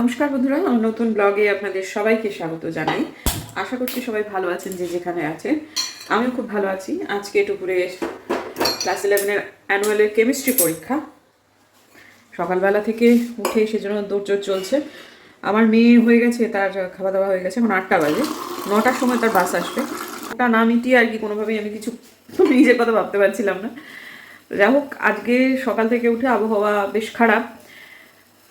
নমস্কার বন্ধুরা নতুন ব্লগে আপনাদের সবাইকে স্বাগত জানাই। আশা করছি সবাই ভালো আছেন যে যেখানে আছেন। আমিও খুব ভালো আছি। আজকে দুপুরে ক্লাস ইলেভেনের অ্যানুয়ালের কেমিস্ট্রি পরীক্ষা। সকালবেলা থেকে উঠে সেজন্য দৌড়চোর চলছে। আমার মেয়ে হয়ে গেছে, তার খাওয়া দাওয়া হয়ে গেছে এখন আটটা বাজে। নটার সময় তার বাস আসবে। ওটা না মিটিয়ে আর কি কোনোভাবেই আমি কিছু নিজের কথা ভাবতে পারছিলাম না। যাই হোক, আজকে সকাল থেকে উঠে আবহাওয়া বেশ খারাপ।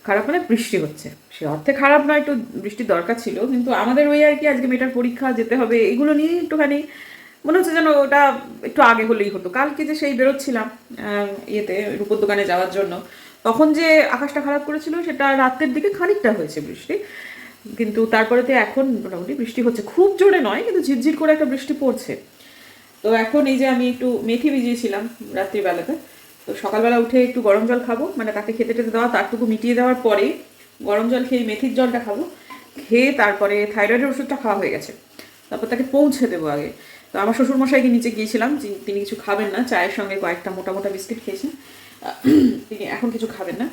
খারাপ মানে বৃষ্টি হচ্ছে। সে অর্থে খারাপ নয়, একটু বৃষ্টির দরকার ছিল, কিন্তু আমাদের ওই আর কি আজকে মেয়েটার পরীক্ষা, যেতে হবে, এগুলো নিয়ে একটুখানি মনে হচ্ছে যেন ওটা একটু আগে হলেই হতো। কালকে যে সেই বেরোচ্ছিলাম ইয়েতে রূপোর দোকানে যাওয়ার জন্য, তখন যে আকাশটা খারাপ করেছিল, সেটা রাতের দিকে খানিকটা হয়েছে বৃষ্টি। কিন্তু তারপরে তো এখন মোটামুটি বৃষ্টি হচ্ছে। খুব জোরে নয়, কিন্তু ঝিরঝির করে একটা বৃষ্টি পড়ছে। তো এখন এই যে আমি একটু মেথি ভিজিয়েছিলাম রাত্রিবেলাতে তো সকালবেলা উঠে একটু গরম জল খাব মানে তাকে খেতে টেতে দেওয়া, তারটুকু মিটিয়ে দেওয়ার পরে গরম জল খেয়ে মেথির জলটা খাব, খেয়ে তারপরে থাইরয়েডের ওষুধটা খাওয়া হয়ে গেছে। তারপর তাকে পৌঁছে দেবো আগে। তো আমার শ্বশুরমশাইকে নিচে গিয়েছিলাম তিনি কিছু খাবেন না, চায়ের সঙ্গে কয়েকটা মোটা মোটা বিস্কিট খেয়েছেন। তিনি এখন কিছু খাবেন না।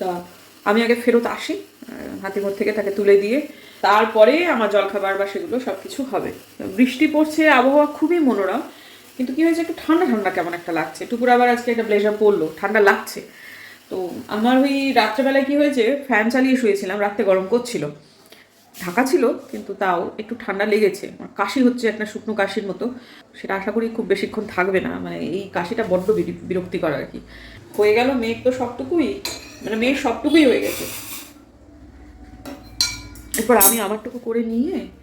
তা আমি আগে ফেরত আসি হাতিমোড় থেকে তাকে তুলে দিয়ে, তারপরে আমার জলখাবার বা সেগুলো সব কিছু হবে। বৃষ্টি পড়ছে, আবহাওয়া খুবই মনোরম। কিন্তু কি হয়েছে, একটু ঠান্ডা ঠান্ডা কেমন একটা লাগছে। টুকুর আবার আজকে একটা ব্লেজার পরলো ঠান্ডা লাগছে। তো আমার ওই রাত্রেবেলায় কি হয়েছে, ফ্যান চালিয়ে শুয়েছিলাম, রাত্রে গরম করছিল। ঢাকা ছিল, কিন্তু তাও একটু ঠান্ডা লেগেছে। কাশি হচ্ছে একটা শুকনো কাশির মতো। সেটা আশা করি খুব বেশিক্ষণ থাকবে না মানে এই কাশিটা বড্ড বিরি- বিরক্তিকর আর কি। হয়ে গেল মেঘ তো সবটুকুই মানে মেয়ের সবটুকুই হয়ে গেছে। এরপর আমি আমারটুকু করে নিয়ে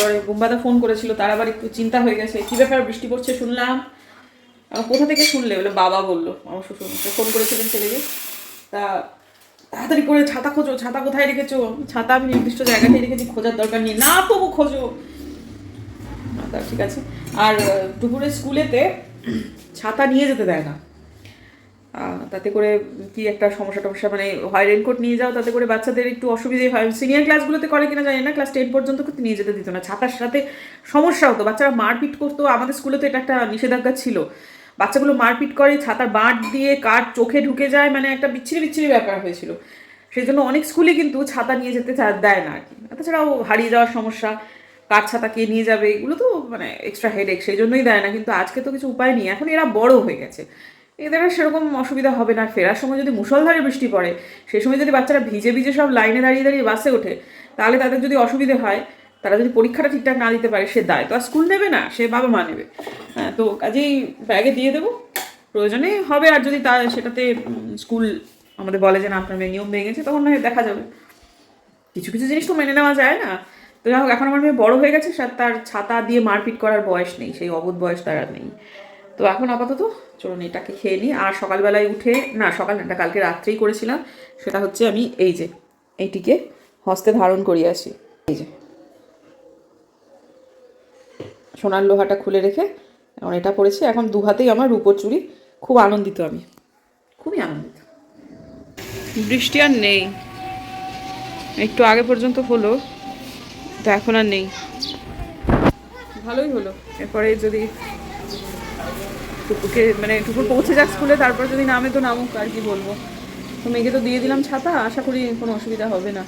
তারপরে বোম্বাদা ফোন করেছিল, তার আবার একটু চিন্তা হয়ে গেছে, কি ব্যাপার বৃষ্টি পড়ছে শুনলাম। আমার কোথা থেকে শুনলে? বলে বাবা বলল, আমার শ্বশুর ফোন করেছিলেন ছেলেকে। তা তাড়াতাড়ি করে ছাতা খোঁজো, ছাতা কোথায় রেখেছো? ছাতা আমি নির্দিষ্ট জায়গাতে রেখেছি, খোঁজার দরকার নেই। না তবু খোঁজো। তা ঠিক আছে। আর দুপুরে স্কুলেতে ছাতা নিয়ে যেতে দেয় না। তাতে করে কি একটা সমস্যা টমস্যা মানে হয় রেনকোট নিয়ে যাও, তাতে করে বাচ্চাদের একটু অসুবিধে হয়। সিনিয়র ক্লাসগুলোতে করে কিনা জানি না ক্লাস টেন পর্যন্ত কিন্তু নিয়ে যেতে দিত না। ছাতার সাথে সমস্যা হতো। বাচ্চারা মারপিট করতো। আমাদের স্কুলে তো এটা একটা নিষেধাজ্ঞা ছিল। বাচ্চাগুলো মারপিট করে, ছাতার বাঁট দিয়ে কাঠ চোখে ঢুকে যায় মানে একটা বিচ্ছিরি বিচ্ছিরি ব্যাপার হয়েছিল। সেই জন্য অনেক স্কুলে কিন্তু ছাতা নিয়ে যেতে দেয় না আর কি। তাছাড়াও হারিয়ে যাওয়ার সমস্যা, কার ছাতা কে নিয়ে যাবে, এগুলো তো মানে এক্সট্রা হেডেক সেই জন্যই দেয় না। কিন্তু আজকে তো কিছু উপায় নেই। এখন এরা বড় হয়ে গেছে। এদের আর সেরকম অসুবিধা হবে না ফেরার সময় যদি মুষলধারে বৃষ্টি পড়ে, সেই সময় যদি বাচ্চারা ভিজে ভিজে সব লাইনে দাঁড়িয়ে দাঁড়িয়ে বাসে ওঠে, তাহলে তাদের যদি অসুবিধে হয়, তারা যদি পরীক্ষাটা ঠিকঠাক না দিতে পারে, সে দায়। তো আর স্কুল নেবে না, সে বাবা মা নেবে। হ্যাঁ তো কাজেই ব্যাগে দিয়ে দেবো। প্রয়োজনে হবে, আর যদি তা সেটাতে স্কুল আমাদের বলে যে না, আপনার মেয়ে নিয়ম ভেঙেছে তখন না দেখা যাবে। কিছু কিছু জিনিস তো মেনে নেওয়া যায় না। তো যাই হোক, এখন আমার মেয়ে বড় হয়ে গেছে তার ছাতা দিয়ে মারপিট করার বয়স নেই, সেই অবোধ বয়স তার আর নেই। তো এখন আপাতত চলুন এটাকে খেয়ে নিই। আর সকালবেলায় উঠে না সকাল না এটা কালকে রাত্রেই করেছিলাম। সেটা হচ্ছে আমি এই যে এইটিকে হস্তে ধারণ করিয়ে আসি। এই যে। সোনার লোহাটা খুলে রেখে এখন এটা পড়েছি এখন দু হাতেই আমার রূপোর চুড়ি। খুব আনন্দিত আমি। খুবই আনন্দিত। বৃষ্টি আর নেই। একটু আগে পর্যন্ত হলো তো এখন আর নেই। ভালোই হলো। এরপরে যদি টুকুকে মানে টুকুর পৌঁছে যাক স্কুলে, তারপর যদি নামে তো নামুক, আর কি বলব। তো মেয়েকে তো দিয়ে দিলাম ছাতা, আশা করি কোনো অসুবিধা হবে না।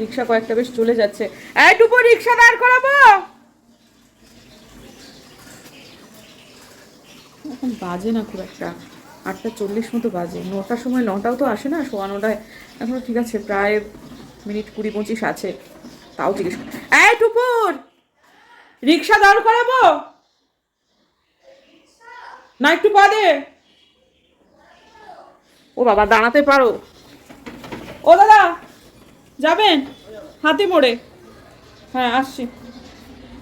রিক্সা কয়েকটা বেশ চলে যাচ্ছে। এই রিক্সা দাঁড় করাবো! এখন বাজে না খুব একটা। আটটা চল্লিশ মতো বাজে। নটার সময়, নটাও তো আসে না, সোয়া নটায়। এখনও ঠিক আছে, প্রায় মিনিট কুড়ি পঁচিশ আছে। তাও জিজ্ঞেস এই, টুপুর! রিক্সা দাঁড় করাবো! না, একটু বাদে ও বাবা, দাঁড়াতে পারো। ও দাদা, যাবেন? হাতে মোড়ে। হ্যাঁ আসছি।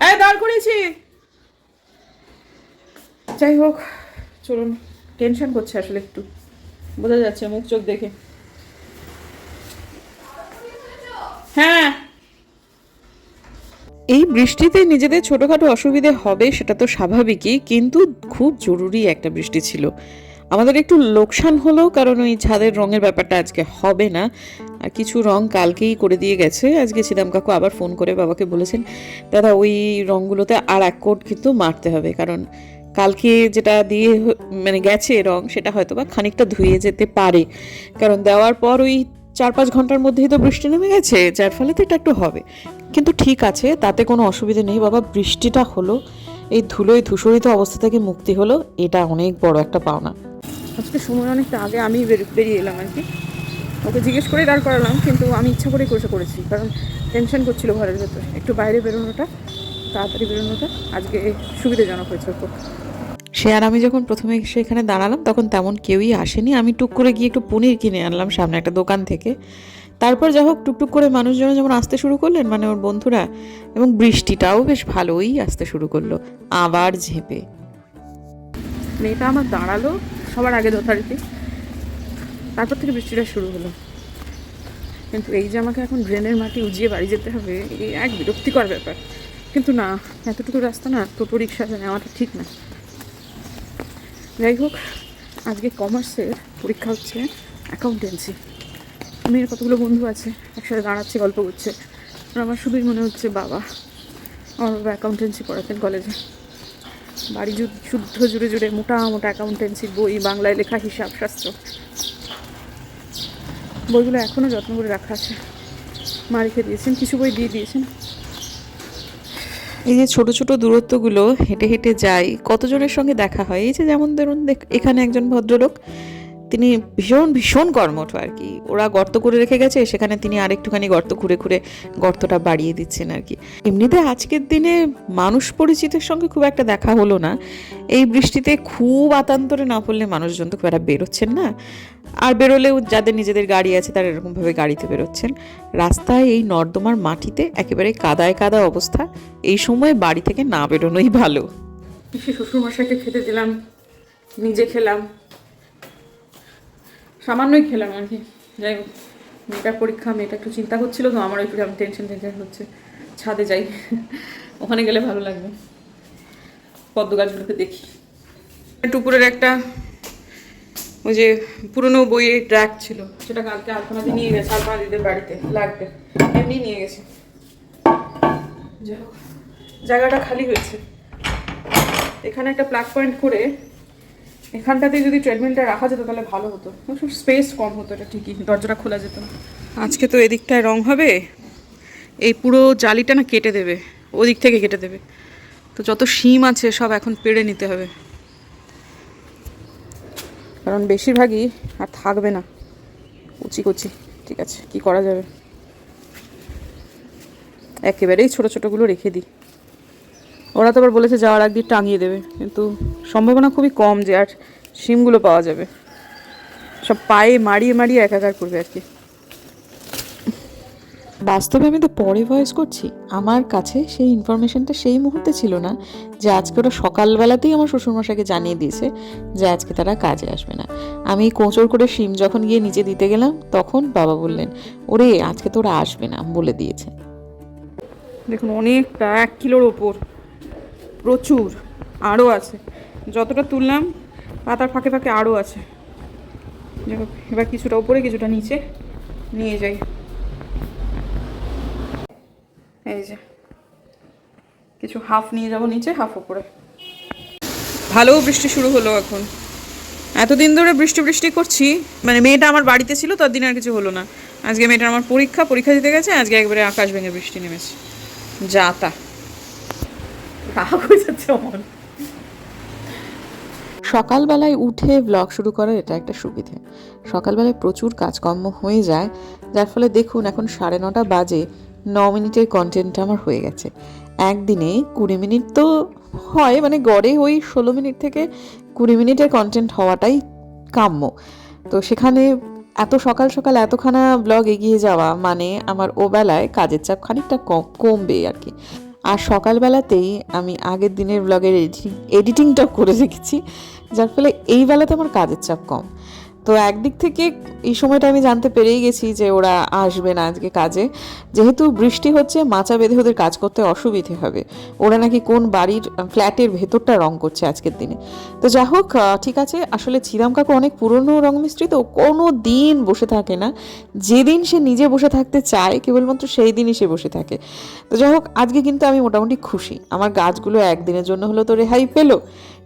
এই, দাঁড় করিয়েছি। যাই হোক, চলুন, টেনশন করছে আসলে একটু। বোঝা যাচ্ছে মুখ চোখ দেখে। হ্যাঁ। এই বৃষ্টিতে নিজেদের ছোটোখাটো অসুবিধে হবে সেটা তো স্বাভাবিকই, কিন্তু খুব জরুরি একটা বৃষ্টি ছিল। আমাদের একটু লোকসান হলো, কারণ ওই ছাদের রঙের ব্যাপারটা আজকে হবে না। আর কিছু রং কালকেই করে দিয়ে গেছে। আজকে সিদাম কাকু আবার ফোন করে বাবাকে বলেছেন, দাদা, ওই রঙগুলোতে আর এক কোট কিন্তু মারতে হবে, কারণ কালকে যেটা দিয়ে মানে গেছে রং, সেটা হয়তো বা খানিকটা ধুয়ে যেতে পারে। কারণ দেওয়ার পর ওই চার পাঁচ ঘণ্টার মধ্যেই তো বৃষ্টি নেমে গেছে, যার ফলে তো এটা একটু হবে। কিন্তু ঠিক আছে তাতে কোনো অসুবিধে নেই। বাবা বৃষ্টিটা হলো এই ধুলোয় ধূসরিত অবস্থা থেকে মুক্তি হলো এটা অনেক বড় একটা পাওনা। আজকে সময় অনেকটা আগে আমি বের- বেরিয়ে এলাম আর কি। ওকে জিজ্ঞেস করেই দাঁড় করালাম কিন্তু আমি ইচ্ছা করেই কষে করেছি। কারণ টেনশন করছিল ঘরের ভেতর। একটু বাইরে বেরোনোটা তাড়াতাড়ি বেরোনোটা আজকে সুবিধাজনক হয়েছে খুব সে আর আমি যখন প্রথমে সেখানে দাঁড়ালাম তখন তেমন কেউই আসেনি। আমি টুক করে গিয়ে একটু পনির কিনে আনলাম সামনে একটা দোকান থেকে। তারপর যা হোক টুকটুক করে মানুষজন যেমন আসতে শুরু করলেন মানে ওর বন্ধুরা, এবং বৃষ্টিটাও বেশ ভালোই আসতে শুরু করল, আবার ঝেপে। মেয়েটা আমার দাঁড়াল সবার আগে যথারীতি। তারপর থেকে বৃষ্টিটা শুরু হলো। কিন্তু এই যে আমাকে এখন ড্রেনের মাটি উজিয়ে বাড়ি যেতে হবে এই এক বিরক্তিকর ব্যাপার। কিন্তু না, এতটুকু রাস্তা না, টোটো রিক্সা নেওয়াটা ঠিক না। যাই হোক, আজকে কমার্সের পরীক্ষা হচ্ছে অ্যাকাউন্টেন্সি মেয়ের কতগুলো বন্ধু আছে, একসাথে দাঁড়াচ্ছে, গল্প করছে। আমার শুধুই মনে হচ্ছে বাবা। আমার বাবা অ্যাকাউন্টেন্সি পড়াতেন কলেজে বাড়ি শুদ্ধ জুড়ে জুড়ে মোটা মোটা অ্যাকাউন্টেন্সির বই, বাংলায় লেখা হিসাব শাস্ত্র বইগুলো এখনও যত্ন করে রাখা আছে। মা রেখে দিয়েছেন, কিছু বই দিয়ে দিয়েছেন। এই যে ছোট ছোট দূরত্বগুলো, হেঁটে হেঁটে যাই, কতজনের সঙ্গে দেখা হয়? এই যে যেমন ধরুন এখানে একজন ভদ্রলোক তিনি ভীষণ ভীষণ কর্মঠ আর কি। ওরা গর্ত করে রেখে গেছে, সেখানে তিনি আরেকটুখানি গর্ত ঘুরে ঘুরে গর্তটা বাড়িয়ে দিচ্ছেন আর কি। এমনিতে আজকের দিনে মানুষ পরিচিতের সঙ্গে খুব একটা দেখা হলো না। এই বৃষ্টিতে খুব আতান্তরে না পড়লে মানুষজন তো খুব একটা বেরোচ্ছেন না। আর বেরোলেও যাদের নিজেদের গাড়ি আছে, তারা এরকমভাবে গাড়িতে বেরোচ্ছেন। রাস্তায় এই নর্দমার মাটিতে একেবারে কাদায় কাদা অবস্থা। এই সময় বাড়ি থেকে না বেরোনোই ভালো। শ্বশুরমশাইকে খেতে দিলাম, নিজে খেলাম। সামান্যই খেলাম আর কি। যাই হোক, মেয়েটার পরীক্ষা, মেয়েটা একটু চিন্তা করছিল, তো আমার একটু যেমন টেনশন টেনশন হচ্ছে। ছাদে যাই। ওখানে গেলে ভালো লাগবে। পদ্ম গাছগুলোকে দেখি। টুকুরের একটা ওই যে পুরনো বইয়ের ট্র্যাক ছিল, সেটা কালকে আলপনাদি নিয়ে গেছে আলপনাদিদের বাড়িতে, লাগবে। এমনি নিয়ে গেছে। জায়গাটা খালি হয়েছে। এখানে একটা প্লাগ পয়েন্ট করে এখানটাতে যদি ট্রেডমিলটা রাখা যেত তাহলে ভালো হতো। স্পেস কম হতো, এটা ঠিকই। দরজাটা খোলা যেত। আজকে তো এদিকটায় রং হবে। এই পুরো জালিটা না কেটে দেবে। ওদিক থেকে কেটে দেবে। তো যত শিম আছে, সব এখন পেড়ে নিতে হবে। কারণ বেশিরভাগই আর থাকবে না। কুচি কুচি। ঠিক আছে, কি করা যাবে? একেবারেই ছোটো ছোটোগুলো রেখে দিই। ওরা তো আবার বলেছে যাওয়ার আগে টাঙিয়ে দেবে কিন্তু সম্ভাবনা খুবই কম যে আর সিমগুলো পাওয়া যাবে। সব পায়ে মারিয়ে মারিয়ে একাকার করবে আর কি। বাস্তবে আমি তো পরে ভয়েস করছি। আমার কাছে সেই ইনফরমেশনটা সেই মুহূর্তে ছিল না যে আজকে ওরা সকালবেলাতেই আমার শ্বশুরমশাইকে জানিয়ে দিয়েছে যে আজকে তারা কাজে আসবে না। আমি কোঁচর করে সিম যখন গিয়ে নিচে দিতে গেলাম তখন বাবা বললেন ওরে আজকে তো ওরা আসবে না বলে দিয়েছে। দেখুন অনেকটা এক কিলোর ওপর। প্রচুর, আরও আছে। যতটা তুললাম, পাতার ফাঁকে ফাঁকে আরও আছে। এবার কিছুটা উপরে, কিছুটা নিচে নিয়ে যাই। এই যে, কিছু হাফ নিয়ে যাব নিচে, হাফ উপরে। ভালো বৃষ্টি শুরু হলো এখন। এতদিন ধরে বৃষ্টি বৃষ্টি করছি। মানে মেয়েটা আমার বাড়িতে ছিল, তার দিন আর কিছু হলো না। আজকে মেয়েটার আমার পরীক্ষা পরীক্ষা দিতে গেছে, আজকে একবারে আকাশ ভেঙে বৃষ্টি নেমেছে। যা তা। সকালবেলায় উঠে ব্লগ শুরু করার এটা একটা সুবিধে। সকালবেলায় প্রচুর কাজকর্ম হয়ে যায়, যার ফলে দেখুন এখন সাড়ে নটা বাজে, ন মিনিটের কন্টেন্ট আমার হয়ে গেছে। একদিনে কুড়ি মিনিট তো হয় মানে গড়ে ওই ষোলো মিনিট থেকে কুড়ি মিনিটের কন্টেন্ট হওয়াটাই কাম্য। তো সেখানে এত সকাল সকাল এতখানা ব্লগ এগিয়ে যাওয়া মানে আমার ও বেলায় কাজের চাপ খানিকটা কম কমবে আর কি। আর সকালবেলাতেই আমি আগের দিনের ব্লগের এডিটিং এডিটিংটা করে রেখেছি, যার ফলে এইবেলাতে আমার কাজের চাপ কম। তো একদিক থেকে এই সময়টা আমি জানতে পেরেই গেছি যে ওরা আসবে না আজকে কাজে। যেহেতু বৃষ্টি হচ্ছে, মাচা বেঁধে ওদের কাজ করতে অসুবিধে হবে। ওরা নাকি কোন বাড়ির ফ্ল্যাটের ভেতরটা রং করছে আজকের দিনে। তো যা হোক ঠিক আছে, আসলে চিরাম কাকু অনেক পুরনো রং মিস্ত্রি, তো কোনো দিন বসে থাকে না। যেদিন সে নিজে বসে থাকতে চায়, কেবলমাত্র সেই দিনই সে বসে থাকে। তো যাই হোক, আজকে কিন্তু আমি মোটামুটি খুশি। আমার গাছগুলো একদিনের জন্য হলো তো রেহাই পেল।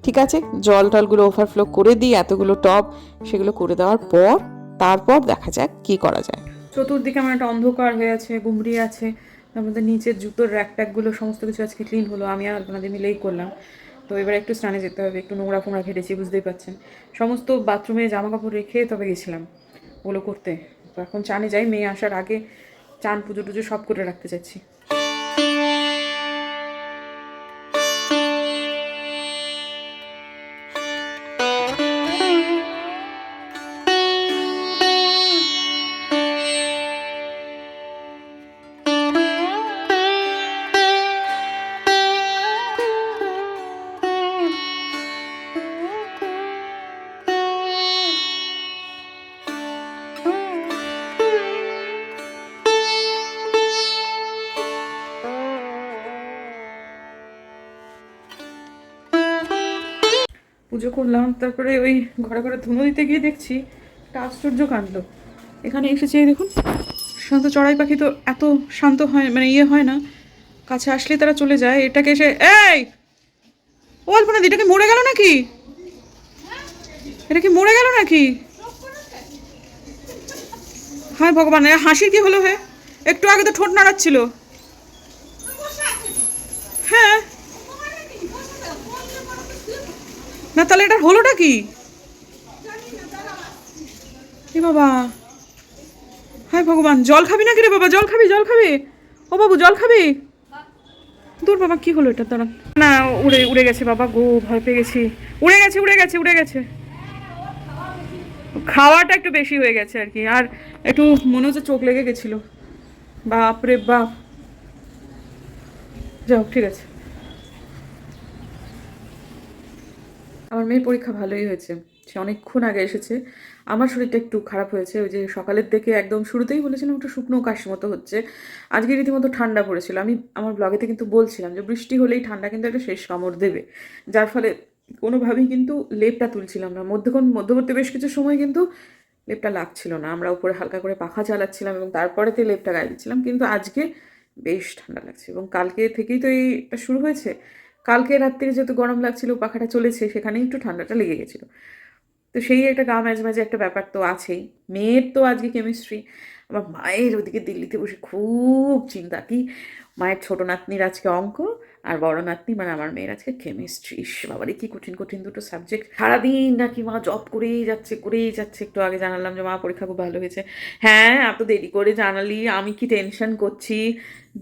ঠিক আছে? জল টলগুলো ওভারফ্লো করে দিই, এতগুলো টব, সেগুলো করে দেওয়ার পর, তারপর দেখা যাক কি করা যায়। চতুর্দিকে আমার একটা অন্ধকার হয়ে আছে, গুমড়ি আছে তার মধ্যে নিচের জুতোর র্যাক ট্যাকগুলো সমস্ত কিছু আজকে ক্লিন হলো, আমি আর আপনাদের মিলেই করলাম। তো এবার একটু স্নানে যেতে হবে, একটু নোংরা ফোংরা ঘেটেছি, বুঝতেই পারছেন। সমস্ত বাথরুমে জামা কাপড় রেখে তবে গেছিলাম, ওগুলো করতে। তো এখন চানে যাই, মেয়ে আসার আগে চান পুজো টুজো সব করে রাখতে চাচ্ছি করলাম তারপরে ওই ঘরে ঘরে ধুনো দিতে গিয়ে দেখছি একটা আশ্চর্য কাণ্ড। এখানে এসেছে দেখুন শান্ত চড়াই পাখি তো এত শান্ত হয় মানে ইয়ে হয় না। কাছে আসলে তারা চলে যায় এটাকে এসে এই! ও অল্পনা দি, এটা কি মরে গেল নাকি? এটা কি মরে গেল নাকি? হায় ভগবান হাসির কি হলো হে? একটু আগে তো ঠোঁট নাড়াচ্ছিল হ্যাঁ না, তাহলে এটা হলোটা কি? এ বাবা। হায় ভগবান, জল খাবি নাকি রে বাবা? জল খাবি জল খাবি। ও বাবু, জল খাবি? দূর বাবা, কি হলো এটা? দাঁড়া। না, উড়ে উড়ে গেছে বাবা গো, ভয় পেয়ে গেছি। উড়ে গেছে উড়ে গেছে উড়ে গেছে। খাওয়াটা একটু বেশি হয়ে গেছে আর কি। আর একটু মনে হচ্ছে চোখ লেগে গেছিল। বাপ রে বাপ। যাও, ঠিক আছে। আমার মেয়ের পরীক্ষা ভালোই হয়েছে। সে অনেকক্ষণ আগে এসেছে। আমার শরীরটা একটু খারাপ হয়েছে। ওই যে সকালের দিকে একদম শুরুতেই বলেছিলাম একটু শুকনো কাশি মতো হচ্ছে। আজকে রীতিমতো ঠান্ডা পড়েছিল। আমি আমার ব্লগেতে কিন্তু বলছিলাম যে বৃষ্টি হলেই ঠান্ডা কিন্তু একটা শেষ কামড় দেবে। যার ফলে কোনোভাবেই কিন্তু লেপটা তুলছিলাম না। মধ্যক্ষণ মধ্যবর্তী বেশ কিছু সময় কিন্তু লেপটা লাগছিল না। আমরা উপরে হালকা করে পাখা চালাচ্ছিলাম এবং তারপরেতে লেপটা গায়ে দিচ্ছিলাম। কিন্তু আজকে বেশ ঠান্ডা লাগছে এবং কালকে থেকেই তো এইটা শুরু হয়েছে। কালকে রাত্রে যেহেতু গরম লাগছিল, পাখাটা চলেছে সেখানে একটু ঠান্ডাটা লেগে গেছিল। তো সেই একটা গা ম্যাজ মাঝে একটা ব্যাপার তো আছেই। মেয়ের তো আজকে কেমিস্ট্রি আমার মায়ের ওদিকে দিল্লিতে বসে খুব চিন্তা, কি মায়ের ছোটো নাতনির আজকে অঙ্ক? আর বড় নাতনি মানে আমার মেয়ের আজকে কেমিস্ট্রি বাবারে, কি কঠিন কঠিন দুটো সাবজেক্ট সারাদিন নাকি মা জব করেই যাচ্ছে করেই যাচ্ছে। একটু আগে জানালাম যে মা, পরীক্ষা খুব ভালো হয়েছে। হ্যাঁ এত দেরি করে জানালি, আমি কি টেনশন করছি?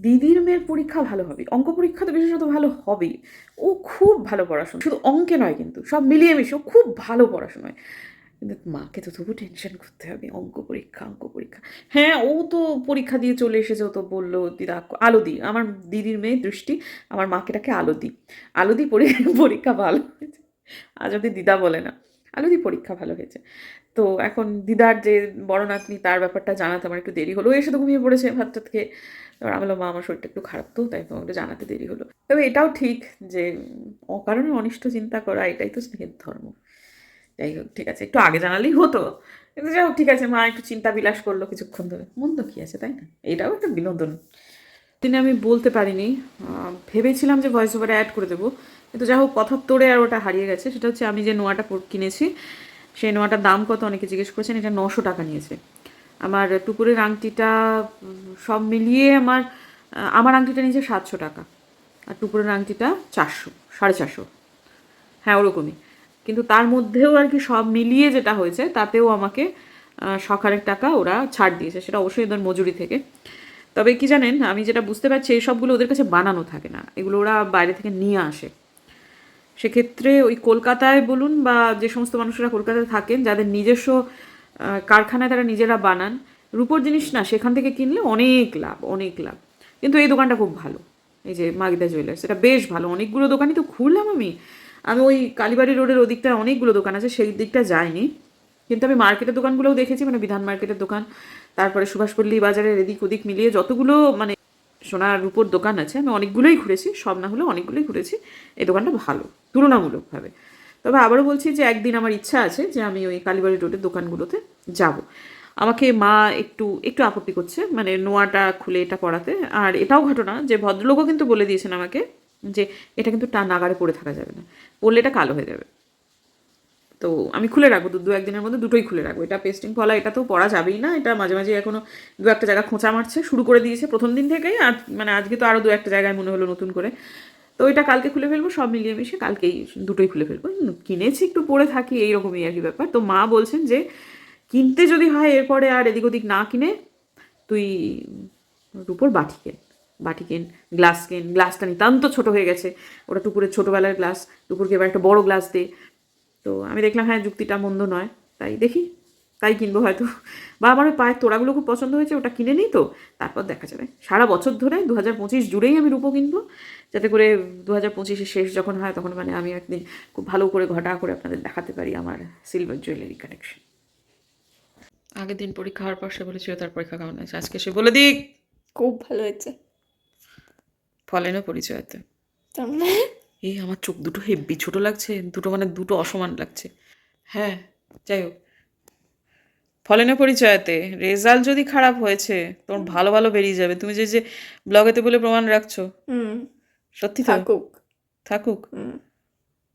দিদির মেয়ের পরীক্ষা ভালো হবে। অঙ্ক পরীক্ষা তো বিশেষত ভালো হবেই। ও খুব ভালো পড়াশোনা, শুধু অঙ্কে নয় কিন্তু, সব মিলিয়ে মিশে ও খুব ভালো পড়াশোনায় কিন্তু মাকে তো তবু টেনশন করতে হবে, অঙ্ক পরীক্ষা অঙ্ক পরীক্ষা। হ্যাঁ ও তো পরীক্ষা দিয়ে চলে এসেছে, ও তো বলল, দিদা, আলো দি। আমার দিদির মেয়ে দৃষ্টি, আমার মাকে ডাকে আলো দি। আলো দি পরী- পরীক্ষা ভালো হয়েছে। আর যদি দিদা বলে না। আলো দি পরীক্ষা ভালো হয়েছে। তো এখন দিদার যে বড় নাতনি, তার ব্যাপারটা জানাতে আমার একটু দেরি হলো। এসে তো ঘুমিয়ে পড়েছে ভাত টাত খেয়ে আমি বললাম, মা, আমার শরীরটা একটু খারাপ তো, তাই তোমাকে জানাতে দেরি হলো। তবে এটাও ঠিক যে, অকারণে অনিষ্ট চিন্তা করা, এটাই তো স্নেহের ধর্ম। যাই হোক, ঠিক আছে, একটু আগে জানালেই হতো। কিন্তু যাই হোক, ঠিক আছে, মা একটু চিন্তা বিলাস করল কিছুক্ষণ ধরে। মন্দ কী আছে, তাই না? এটাও একটা বিনোদন। দিনে আমি বলতে পারিনি ভেবেছিলাম যে ভয়েস ওভারে অ্যাড করে দেবো। কিন্তু যাই হোক কথার তোড়ে আর ওটা হারিয়ে গেছে। সেটা হচ্ছে আমি যে নোয়াটা কিনেছি, সেই নোয়াটার দাম কত অনেকে জিজ্ঞেস করেছেন, এটা নশো টাকা নিয়েছে। আমার টুকুরের আংটিটা সব মিলিয়ে আমার আমার আংটিটা নিয়েছে সাতশো টাকা। আর টুকুরের আংটিটা চারশো, সাড়ে চারশো। হ্যাঁ ওরকমই। কিন্তু তার মধ্যেও আর কি সব মিলিয়ে যেটা হয়েছে, তাতেও আমাকে সকালের টাকা ওরা ছাড় দিয়েছে, সেটা অবশ্যই ওদের মজুরি থেকে। তবে কি জানেন, আমি যেটা বুঝতে পারছি, এই সবগুলো ওদের কাছে বানানো থাকে না, এগুলো ওরা বাইরে থেকে নিয়ে আসে। সেক্ষেত্রে ওই কলকাতায় বলুন বা যে সমস্ত মানুষরা কলকাতায় থাকেন, যাদের নিজস্ব কারখানায় তারা নিজেরা বানান, রূপোর জিনিস না, সেখান থেকে কিনলে অনেক লাভ অনেক লাভ। কিন্তু এই দোকানটা খুব ভালো, এই যে মাগিদা জুয়েলার্স, এটা বেশ ভালো, অনেকগুলো দোকানই তো খুললাম আমি। আমি ওই কালীবাড়ি রোডের ওদিকটায় অনেকগুলো দোকান আছে, সেই দিকটা যাইনি। কিন্তু আমি মার্কেটের দোকানগুলোও দেখেছি মানে বিধান মার্কেটের দোকান, তারপরে সুভাষপল্লী বাজারের এদিক ওদিক মিলিয়ে যতগুলো মানে সোনার রূপোর দোকান আছে, আমি অনেকগুলোই ঘুরেছি, সব না হলেও অনেকগুলোই ঘুরেছি। এই দোকানটা ভালো, তুলনামূলকভাবে। তবে আবারও বলছি যে একদিন আমার ইচ্ছা আছে যে আমি ওই কালীবাড়ি রোডের দোকানগুলোতে যাব। আমাকে মা একটু একটু আপত্তি করছে মানে নোয়াটা খুলে এটা পড়াতে। আর এটাও ঘটনা যে ভদ্রলোকও কিন্তু বলে দিয়েছেন আমাকে যে এটা কিন্তু টা নাগারে পড়ে থাকা যাবে না। পড়লে এটা কালো হয়ে যাবে। তো আমি খুলে রাখব, দু একদিনের মধ্যে দুটোই খুলে রাখব। এটা পেস্টিং ফলা, এটা তো পড়া যাবেই না। এটা মাঝে মাঝে এখনও দু একটা জায়গা খোঁচা মারছে, শুরু করে দিয়েছে প্রথম দিন থেকেই। আর মানে আজকে তো আরও দু একটা জায়গায় মনে হলো নতুন করে। তো এটা কালকে খুলে ফেলব, সব মিলিয়ে মিশে কালকেই দুটোই খুলে ফেলব। কিনেছি একটু পরে থাকি, এইরকমই আর কি ব্যাপার। তো মা বলছেন যে, কিনতে যদি হয় এরপরে আর এদিক ওদিক না কিনে, তুই রুপোর বাটি কেন? বাটি কেন গ্লাস কেন গ্লাসটা নিতান্ত ছোট হয়ে গেছে। ওটা টুকুরের ছোটোবেলার গ্লাস টুকুরকে এবার একটা বড় গ্লাস দে। তো আমি দেখলাম হ্যাঁ যুক্তিটা মন্দ নয়। তাই দেখি তাই কিনবো হয়তো। বা আমার ওই পায়ের তোড়াগুলো খুব পছন্দ হয়েছে ওটা কিনে নিই তো। তারপর দেখা যাবে। সারা বছর ধরে দু হাজার পঁচিশ জুড়েই আমি রূপো কিনবো। যাতে করে দু হাজার পঁচিশের শেষ যখন হয় তখন মানে আমি একদিন খুব ভালো করে ঘটা করে আপনাদের দেখাতে পারি আমার সিলভার জুয়েলারি কালেকশন আগের দিন পরীক্ষা হওয়ার পর সে বলেছিল তার পরীক্ষা কেমন আছে আজকে সে বলে দিক। খুব ভালো হয়েছে। ফলেনও পরিচয়তে। মানে? এই আমার চোখ দুটো হেব্বি ছোট লাগছে দুটো মানে দুটো অসমান লাগছে। হ্যাঁ যাই হোক। ফলেনা পরিচয়তে রেজাল্ট যদি খারাপ হয়েছে তোমার ভালো ভালো বেরিয়ে যাবে। তুমি যে যে ব্লগেতে বলে প্রমাণ রাখছো। হুম। সত্যি থাকুক। থাকুক।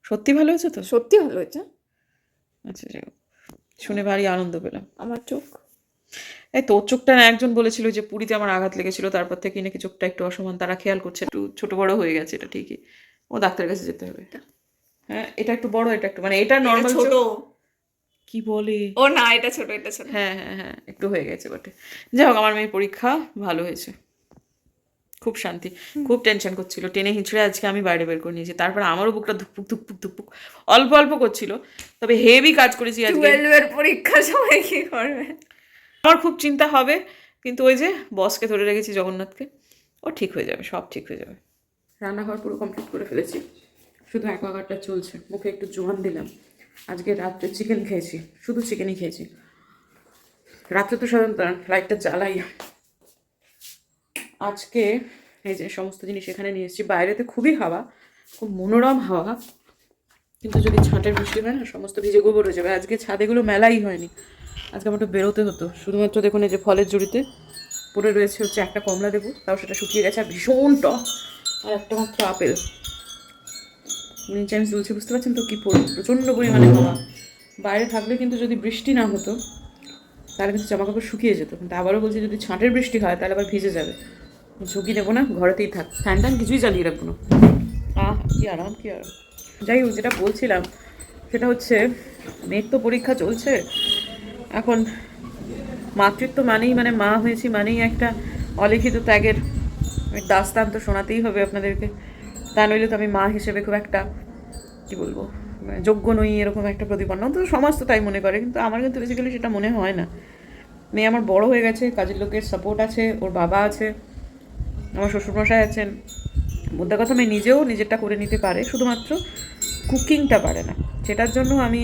সত্যি ভালো হয়েছে তো? সত্যি ভালো হয়েছে। আচ্ছা যাই হোক। শুনে ভারী আনন্দ পেলাম। আমার চোখ এই তোর চোখটা না একজন বলেছিল যে পুরীতে আমার আঘাত লেগেছিল তারপর থেকে নাকি চোখটা একটু অসমান তারা খেয়াল করছে একটু ছোট বড় হয়ে গেছে এটা ঠিকই। ও ডাক্তারের কাছে যেতে হবে। হ্যাঁ এটা একটু বড় এটা একটু মানে এটা নর্মাল ছোট। কি বলে? ও না এটা ছোট এটা ছোট। হ্যাঁ হ্যাঁ হ্যাঁ একটু হয়ে গেছে বটে। যাই হোক আমার মেয়ের পরীক্ষা ভালো হয়েছে। খুব শান্তি খুব টেনশন করছিল টেনে হিঁচড়ে আজকে আমি বাইরে বের করে নিয়েছি তারপর আমারও বুকটা ধুকপুক ধুকপুক ধুকপুক অল্প অল্প করছিল। তবে হেভি কাজ করেছি আজকে। টুয়েলভের পরীক্ষা সময় কি করবে? আমার খুব চিন্তা হবে, কিন্তু ওই যে বসকে ধরে রেখেছি জগন্নাথকে, ও ঠিক হয়ে যাবে, সব ঠিক হয়ে যাবে। রান্নাঘর পুরো কমপ্লিট করে ফেলেছি। শুধু অ্যাকোয়াগার্ডটা চলছে, মুখে একটু জোয়ান দিলাম। আজকে রাত্রে চিকেন খেয়েছি, শুধু চিকেনই খেয়েছি। রাত্রে তো সাধারণত লাইটটা জ্বালাই। আজকে এই যে সমস্ত জিনিস এখানে নিয়ে এসেছি, বাইরেতে খুবই হাওয়া, খুব মনোরম হাওয়া। কিন্তু যদি ছাঁটের বৃষ্টি হয় না, সমস্ত ভিজে গোবর হয়ে যাবে। আজকে ছাদেগুলো মেলাই হয়নি। আজকে আমার একটু বেরোতে হতো। শুধুমাত্র দেখুন এই যে ফলের জুড়িতে পড়ে রয়েছে হচ্ছে একটা কমলা দেবো তাও সেটা শুকিয়ে গেছে আর ভীষণ টক, আর একটা মাত্র আপেল। নিচে আমি দুলছে, বুঝতে পারছেন তো কী প্রচণ্ড পরিমাণে হাওয়া। বাইরে থাকলে কিন্তু যদি বৃষ্টি না হতো, তাহলে কিন্তু জামা কাপড় শুকিয়ে যেত। কিন্তু আবারও বলছি, যদি ছাঁটের বৃষ্টি হয়, তাহলে আবার ভিজে যাবে। ঝুঁকি নেব না, ঘরেতেই থাক। ফ্যান ট্যান কিছুই চালিয়ে রাখব না। আহ, কি আরাম কি আরাম। যাই হোক, যেটা বলছিলাম, সেটা হচ্ছে মেয়ের তো পরীক্ষা চলছে এখন মাতৃত্ব মানেই মানে মা হয়েছি মানেই একটা অলিখিত ত্যাগের দাস্তান তো শোনাতেই হবে আপনাদেরকে। তা নইলে তো আমি মা হিসেবে খুব একটা, কি বলব, যোগ্য নই এরকম একটা প্রতিপন্ন। তো সমাজ তো তাই মনে করে, কিন্তু আমার কিন্তু বেসিক্যালি সেটা মনে হয় না। মেয়ে আমার বড় হয়ে গেছে, কাজের লোকের সাপোর্ট আছে, ওর বাবা আছে, আমার শ্বশুরমশাই আছেন। মোদ্দা কথা মেয়ে নিজেও নিজেরটা করে নিতে পারে, শুধুমাত্র কুকিংটা পারে না। সেটার জন্য আমি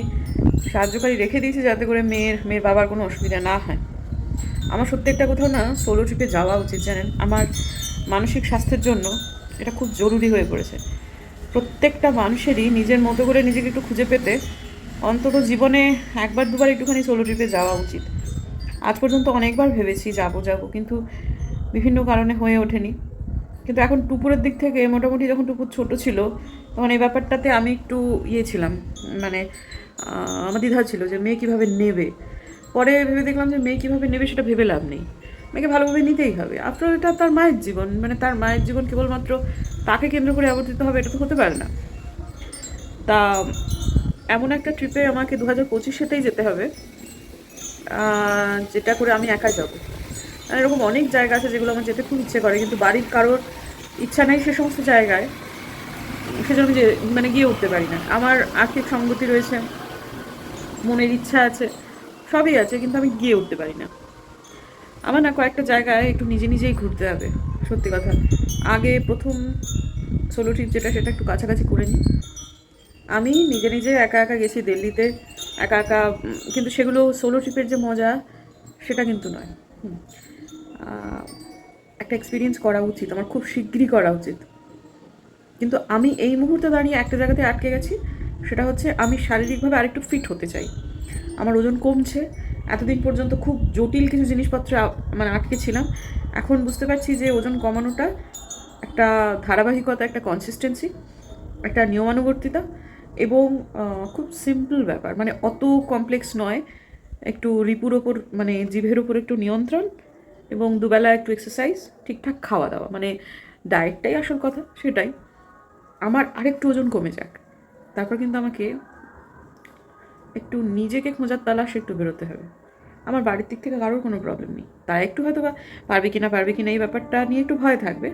সাহায্যকারী রেখে দিয়েছি যাতে করে মেয়ের মেয়ের বাবার কোনো অসুবিধা না হয়। আমার সত্যি একটা কোথাও না সোলো ট্রিপে যাওয়া উচিত, জানেন? আমার মানসিক স্বাস্থ্যের জন্য এটা খুব জরুরি হয়ে পড়েছে। প্রত্যেকটা মানুষেরই নিজের মতো করে নিজেকে একটু খুঁজে পেতে অন্তত জীবনে একবার, দুবার একটুখানি সোলো ট্রিপে যাওয়া উচিত। আজ পর্যন্ত অনেকবার ভেবেছি যাব যাব, কিন্তু বিভিন্ন কারণে হয়ে ওঠেনি। কিন্তু এখন টুপুরের দিক থেকে মোটামুটি যখন টুপুর ছোট ছিল, তখন এই ব্যাপারটাতে আমি একটু ইয়ে ছিলাম মানে আমার দ্বিধা ছিল যে মেয়ে কীভাবে নেবে। পরে ভেবে দেখলাম যে মেয়ে কীভাবে নেবে সেটা ভেবে লাভ নেই। মেয়েকে ভালোভাবে নিতেই হবে। আফটার এটা তার মায়ের জীবন। মানে তার মায়ের জীবন কেবলমাত্র তাকে কেন্দ্র করে আবর্তিত হবে, এটা তো হতে পারে না। তা এমন একটা ট্রিপে আমাকে দু হাজার পঁচিশেতেই যেতে হবে যেটা করে আমি একা যাব। আর এরকম অনেক জায়গা আছে যেগুলো আমার যেতে খুব ইচ্ছে করে, কিন্তু বাড়ির কারোর ইচ্ছা নেই সে সমস্ত জায়গায়। সেজন্য যে মানে গিয়ে উঠতে পারি না। আমার আর্থিক সঙ্গতি রয়েছে। মনের ইচ্ছা আছে, সবই আছে, কিন্তু আমি গিয়ে উঠতে পারি না। আমার না কয়েকটা জায়গায় একটু নিজে নিজেই ঘুরতে হবে, সত্যি কথা। আগে প্রথম সোলো ট্রিপ যেটা, সেটা একটু কাছাকাছি করে নিই। আমি নিজে নিজে একা একা গেছি দিল্লিতে, একা একা কিন্তু সেগুলো সোলো ট্রিপের যে মজা, সেটা কিন্তু নয়। একটা এক্সপিরিয়েন্স করা উচিত, আমার খুব শিগগিরই করা উচিত। কিন্তু আমি এই মুহূর্তে দাঁড়িয়ে একটা জায়গাতে আটকে গেছি সেটা হচ্ছে আমি শারীরিকভাবে আরেকটু ফিট হতে চাই। আমার ওজন কমছে, এতদিন পর্যন্ত খুব জটিল কিছু জিনিসপত্র মানে আটকে ছিলাম। এখন বুঝতে পারছি যে ওজন কমানোটা একটা ধারাবাহিকতা, একটা কনসিস্টেন্সি একটা নিয়মানুবর্তিতা এবং খুব সিম্পল ব্যাপার। মানে অত কমপ্লেক্স নয়। একটু রিপুর ওপর মানে জিভের ওপর একটু নিয়ন্ত্রণ এবং দুবেলা একটু এক্সারসাইজ ঠিকঠাক খাওয়া দাওয়া। মানে ডায়েটটাই আসল কথা, সেটাই। আমার আরেকটু ওজন কমে যাক। তারপর কিন্তু আমাকে একটু নিজেকে খোঁজার তালাশে একটু বেরোতে হবে। আমার বাড়ির দিক থেকে কারোর কোনো প্রবলেম নেই। তারা একটু হয়তো বা পারবে কি না পারবে কি না এই ব্যাপারটা নিয়ে একটু ভয় থাকবে।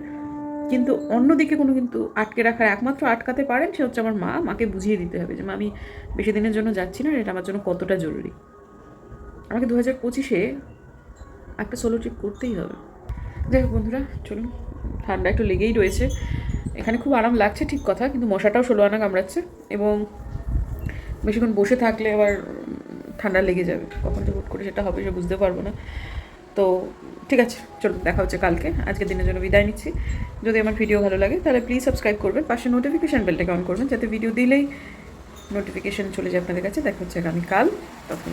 কিন্তু অন্যদিকে কোনো কিন্তু আটকে রাখার একমাত্র আটকাতে পারেন সে হচ্ছে আমার মা। মাকে বুঝিয়ে দিতে হবে যে, মা, আমি বেশি দিনের জন্য যাচ্ছি না, এটা আমার জন্য কতটা জরুরি? আমাকে দু হাজার পঁচিশে একটা সোলো ট্রিপ করতেই হবে। যাই হোক বন্ধুরা, চলুন, ঠান্ডা একটু লেগেই রয়েছে। এখানে খুব আরাম লাগছে, ঠিক কথা, কিন্তু মশাটাও ষোলো আনা কামড়াচ্ছে এবং বেশিক্ষণ বসে থাকলে আবার ঠান্ডা লেগে যাবে। কখন যে হুট করে সেটা হবে সে বুঝতে পারব না। তো ঠিক আছে চলুন দেখা হচ্ছে কালকে। আজকের দিনের জন্য বিদায় নিচ্ছি। যদি আমার ভিডিও ভালো লাগে, তাহলে প্লিজ সাবস্ক্রাইব করবেন। পাশে নোটিফিকেশান বেলটাকে অন করবেন, যাতে ভিডিও দিলেই নোটিফিকেশান চলে যায় আপনাদের কাছে। দেখা হচ্ছে আগামীকাল তখন